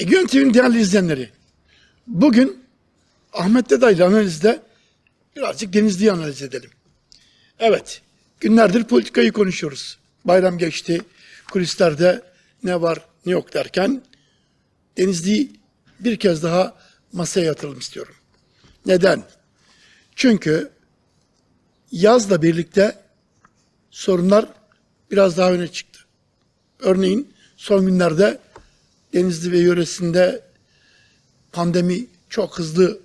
Egeon TV'nin değerli izleyenleri, bugün Ahmet Deda ile analizde birazcık Denizli'yi analiz edelim. Evet, günlerdir politikayı konuşuyoruz. Bayram geçti, kulislerde ne var ne yok derken Denizli'yi bir kez daha masaya yatıralım istiyorum. Neden? Çünkü yazla birlikte sorunlar biraz daha öne çıktı. Örneğin son günlerde Denizli ve yöresinde pandemi çok hızlı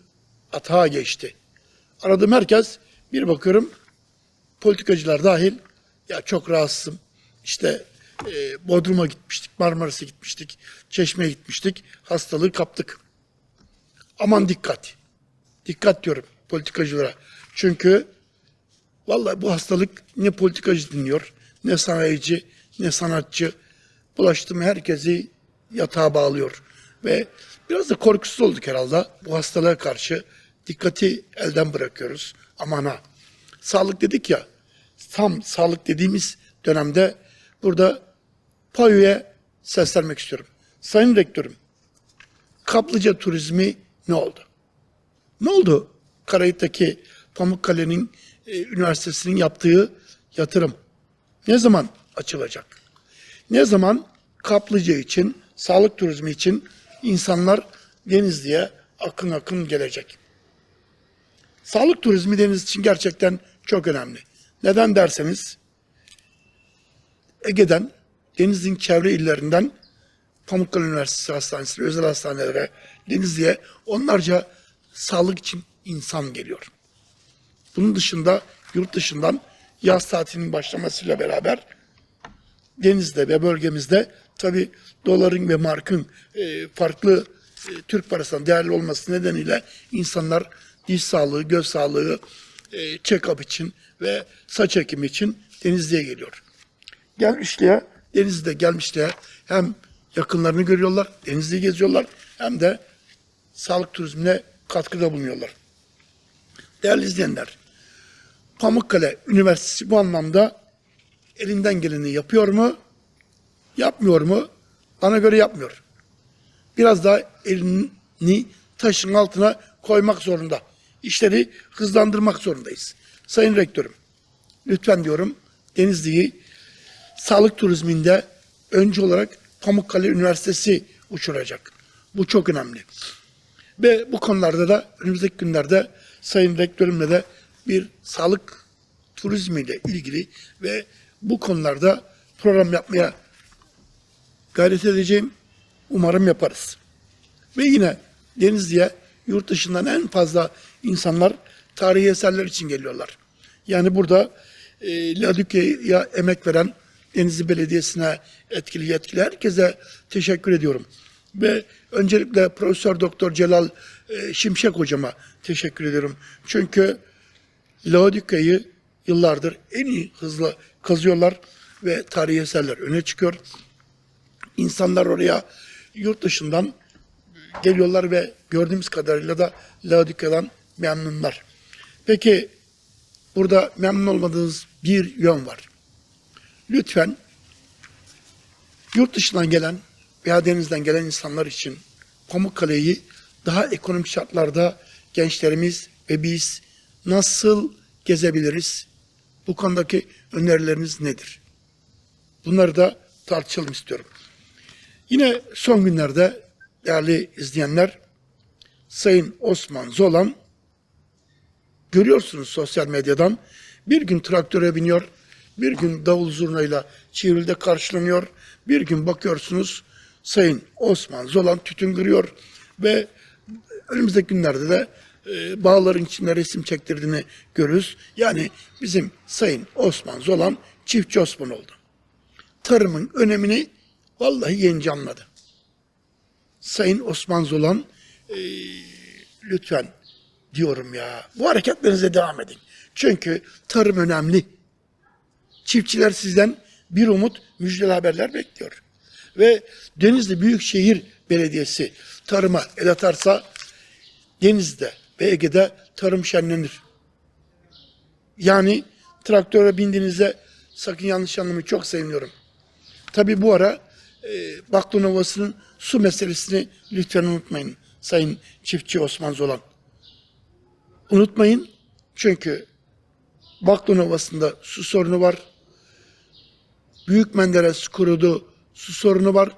atağa geçti. Aradığım herkes bir bakıyorum politikacılar dahil ya çok rahatsızım. İşte e, Bodrum'a gitmiştik, Marmaris'e gitmiştik, Çeşme'ye gitmiştik. Hastalığı kaptık. Aman dikkat. Dikkat diyorum politikacılara. Çünkü vallahi bu hastalık ne politikacı dinliyor, ne sanayici, ne sanatçı. Bulaştı mı herkesi yatağa bağlıyor. Ve biraz da korkusuz olduk herhalde. Bu hastalığa karşı dikkati elden bırakıyoruz. Aman ha. Sağlık dedik ya, tam sağlık dediğimiz dönemde burada PAYO'ya seslenmek istiyorum. Sayın Rektörüm, kaplıca turizmi ne oldu? Ne oldu? Karayip'teki Pamukkale'nin e, üniversitesinin yaptığı yatırım ne zaman açılacak? Ne zaman kaplıca için, sağlık turizmi için insanlar Denizli'ye akın akın gelecek? Sağlık turizmi deniz için gerçekten çok önemli. Neden derseniz Ege'den, Denizli'nin çevre illerinden Pamukkale Üniversitesi Hastanesi'ne, özel hastanelere, Denizli'ye onlarca sağlık için insan geliyor. Bunun dışında yurt dışından yaz tatilinin başlamasıyla beraber denizde ve bölgemizde tabi doların ve markın e, farklı e, Türk parasından değerli olması nedeniyle insanlar diş sağlığı, göz sağlığı, e, check-up için ve saç ekimi için Denizli'ye geliyor. Gelmişliğe, Denizli'de gelmişliğe hem yakınlarını görüyorlar, Denizli'yi geziyorlar hem de sağlık turizmine katkıda bulunuyorlar. Değerli izleyenler, Pamukkale Üniversitesi bu anlamda elinden geleni yapıyor mu? Yapmıyor mu? Bana göre yapmıyor. Biraz daha elini taşın altına koymak zorunda. İşleri hızlandırmak zorundayız. Sayın Rektörüm, lütfen diyorum Denizli'yi sağlık turizminde önce olarak Pamukkale Üniversitesi uçuracak. Bu çok önemli. Ve bu konularda da önümüzdeki günlerde Sayın Rektörümle de bir sağlık turizmiyle ilgili ve bu konularda program yapmaya gayret edeceğim. Umarım yaparız. Ve yine Denizli'ye yurt dışından en fazla insanlar tarihi eserler için geliyorlar. Yani burada e, Ladükke'ye emek veren Denizli Belediyesi'ne etkili yetkili herkese teşekkür ediyorum. Ve öncelikle Profesör Doktor Celal e, Şimşek hocama teşekkür ediyorum. Çünkü Laodike'yi yıllardır en iyi hızla kazıyorlar ve tarihi eserler öne çıkıyor. İnsanlar oraya yurt dışından geliyorlar ve gördüğümüz kadarıyla da Laodike'den memnunlar. Peki burada memnun olmadığınız bir yön var. Lütfen yurt dışından gelen veya denizden gelen insanlar için Pamukkale'yi daha ekonomik şartlarda gençlerimiz ve biz nasıl gezebiliriz? Bu konudaki önerileriniz nedir? Bunları da tartışalım istiyorum. Yine son günlerde değerli izleyenler Sayın Osman Zolan görüyorsunuz sosyal medyadan bir gün traktöre biniyor, bir gün davul zurnayla Çivril'de karşılanıyor, bir gün bakıyorsunuz Sayın Osman Zolan tütün kırıyor ve önümüzdeki günlerde de e, bağların içinde resim çektirdiğini görürüz. Yani bizim Sayın Osman Zolan çiftçi Osman oldu. Tarımın önemini vallahi yeni anladı. Sayın Osman Zolan e, lütfen diyorum ya bu hareketlerinize devam edin. Çünkü tarım önemli. Çiftçiler sizden bir umut müjdeli haberler bekliyor. Ve Denizli Büyükşehir Belediyesi tarıma el atarsa Denizli'de ve Ege'de tarım şenlenir. Yani traktöre bindiğinizde sakın yanlış anlamayın çok seviniyorum. Tabi bu ara Baklon Ovası'nın su meselesini lütfen unutmayın Sayın Çiftçi Osman Zolan. Unutmayın çünkü Baklon Ovası'nda su sorunu var. Büyük Menderes kurudu su sorunu var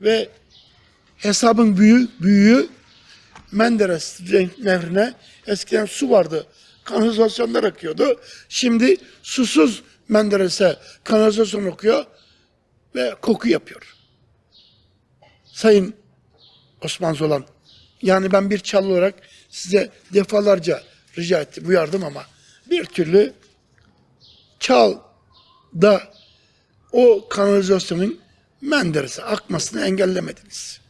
ve hesabın büyüğü, büyüğü Menderes nehrine eskiden su vardı. Kanalizasyonlar akıyordu. Şimdi susuz Menderes'e kanalizasyon okuyor ve koku yapıyor. Sayın Osman Zolan, yani ben bir çalı olarak size defalarca rica ettim, uyardım ama bir türlü çal da o kanalizasyonun Menderes'e akmasını engellemediniz.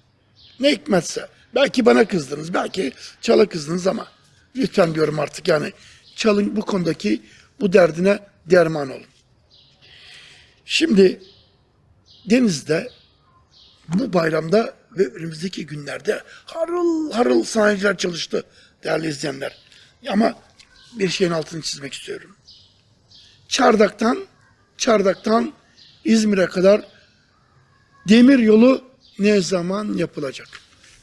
Ne hikmetse. Belki bana kızdınız, belki Çal'a kızdınız ama lütfen diyorum artık yani Çal'ın bu konudaki bu derdine derman olun. Şimdi Deniz'de bu bayramda ve önümüzdeki günlerde harıl harıl sanayiciler çalıştı değerli izleyenler. Ama bir şeyin altını çizmek istiyorum. Çardak'tan Çardak'tan İzmir'e kadar demir yolu ne zaman yapılacak?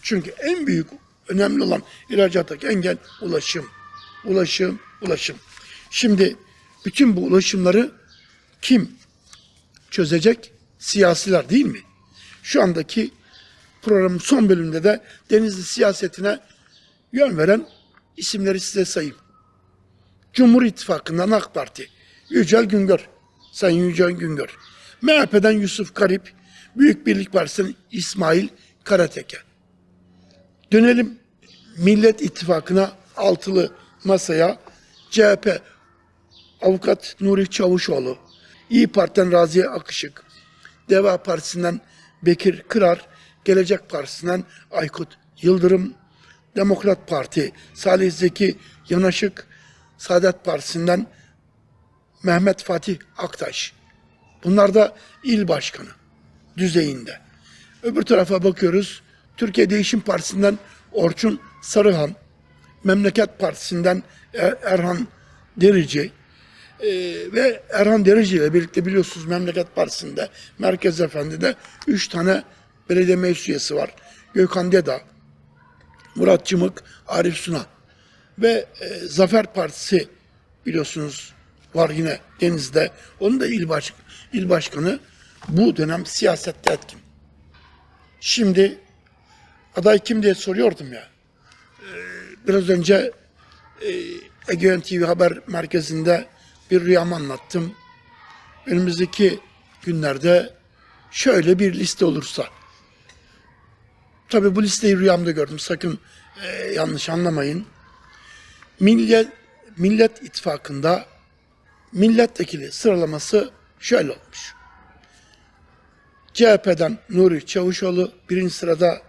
Çünkü en büyük önemli olan ihracattaki engel ulaşım. Ulaşım, ulaşım. Şimdi bütün bu ulaşımları kim çözecek? Siyasiler değil mi? Şu andaki programın son bölümünde de Denizli siyasetine yön veren isimleri size sayayım. Cumhur İttifakı'ndan AK Parti, Yücel Güngör, Sayın Yücel Güngör. MHP'den Yusuf Garip, Büyük Birlik Partisi'nin İsmail Karateke. Dönelim Millet İttifakı'na altılı masaya CHP Avukat Nuri Çavuşoğlu, İyi Parti'den Raziye Akışık, Deva Partisi'nden Bekir Kırar, Gelecek Partisi'nden Aykut Yıldırım, Demokrat Parti Salih Zeki Yanaşık, Saadet Partisi'nden Mehmet Fatih Aktaş. Bunlar da il başkanı düzeyinde. Öbür tarafa bakıyoruz. Türkiye Değişim Partisi'nden Orçun Sarıhan, Memleket Partisi'nden Er- Erhan Derici ee, ve Erhan Derici ile birlikte biliyorsunuz Memleket Partisi'nde Merkez Efendi'de 3 tane belediye meclis üyesi var. Gökhan Deda, Murat Cımık, Arif Suna ve e, Zafer Partisi biliyorsunuz var yine Deniz'de. Onun da il, baş, il başkanı bu dönem siyasette etkin. Şimdi aday kim diye soruyordum ya. Ee, biraz önce e, Egeon TV Haber Merkezi'nde bir rüyamı anlattım. Önümüzdeki günlerde şöyle bir liste olursa. Tabii bu listeyi rüyamda gördüm. Sakın e, yanlış anlamayın. Millet, Millet İttifakı'nda milletvekili sıralaması şöyle olmuş. CHP'den Nuri Çavuşoğlu birinci sırada,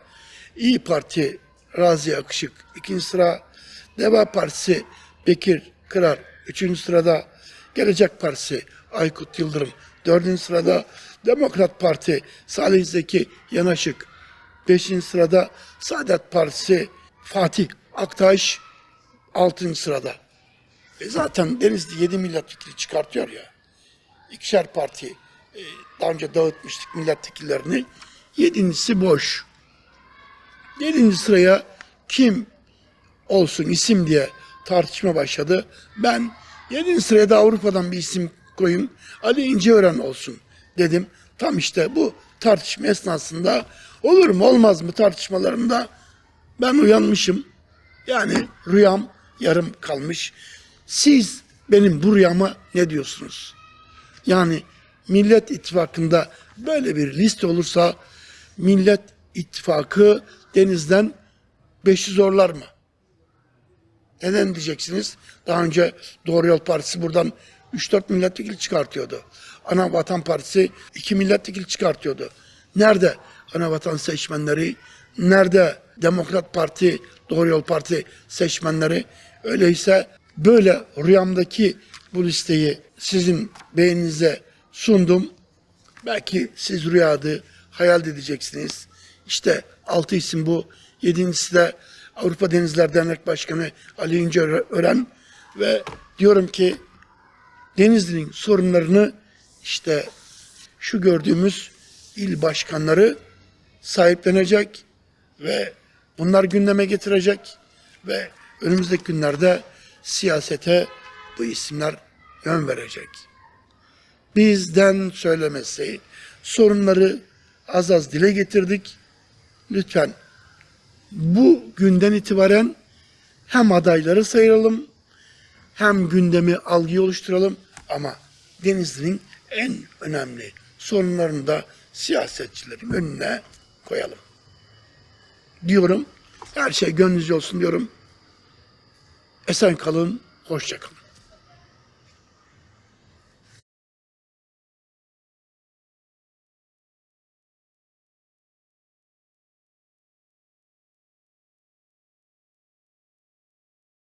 İyi Parti Razi Akışık ikinci sıra, Deva Partisi Bekir Kırar üçüncü sırada, Gelecek Partisi Aykut Yıldırım dördüncü sırada, Demokrat Parti Salih Zeki Yanaşık beşinci sırada, Saadet Partisi Fatih Aktaş altıncı sırada. E zaten Denizli 7 milletvekili çıkartıyor ya. İkişer parti e, daha önce dağıtmıştık milletvekillerini. Yedincisi boş. Yedinci sıraya kim olsun isim diye tartışma başladı. Ben yedinci sıraya da Avrupa'dan bir isim koyun. Ali İnceören olsun dedim. Tam işte bu tartışma esnasında olur mu olmaz mı tartışmalarında ben uyanmışım. Yani rüyam yarım kalmış. Siz benim bu rüyama ne diyorsunuz? Yani Millet İttifakı'nda böyle bir liste olursa Millet İttifakı denizden 500 zorlar mı? Neden diyeceksiniz? Daha önce Doğru Yol Partisi buradan 3-4 milletvekili çıkartıyordu. Ana Vatan Partisi 2 milletvekili çıkartıyordu. Nerede Ana Vatan seçmenleri? Nerede Demokrat Parti, Doğru Yol Parti seçmenleri? Öyleyse böyle rüyamdaki bu listeyi sizin beyninize sundum. Belki siz rüyadı hayal edeceksiniz. İşte altı isim bu. Yedincisi de Avrupa Denizler Dernek Başkanı Ali İnce Ören ve diyorum ki Denizli'nin sorunlarını işte şu gördüğümüz il başkanları sahiplenecek ve bunlar gündeme getirecek ve önümüzdeki günlerde siyasete bu isimler yön verecek. Bizden söylemesi, sorunları az az dile getirdik. Lütfen bu günden itibaren hem adayları sayalım hem gündemi algıyı oluşturalım ama Denizli'nin en önemli sorunlarını da siyasetçilerin önüne koyalım. Diyorum. Her şey gönlünüzce olsun diyorum. Esen kalın, hoşça kalın.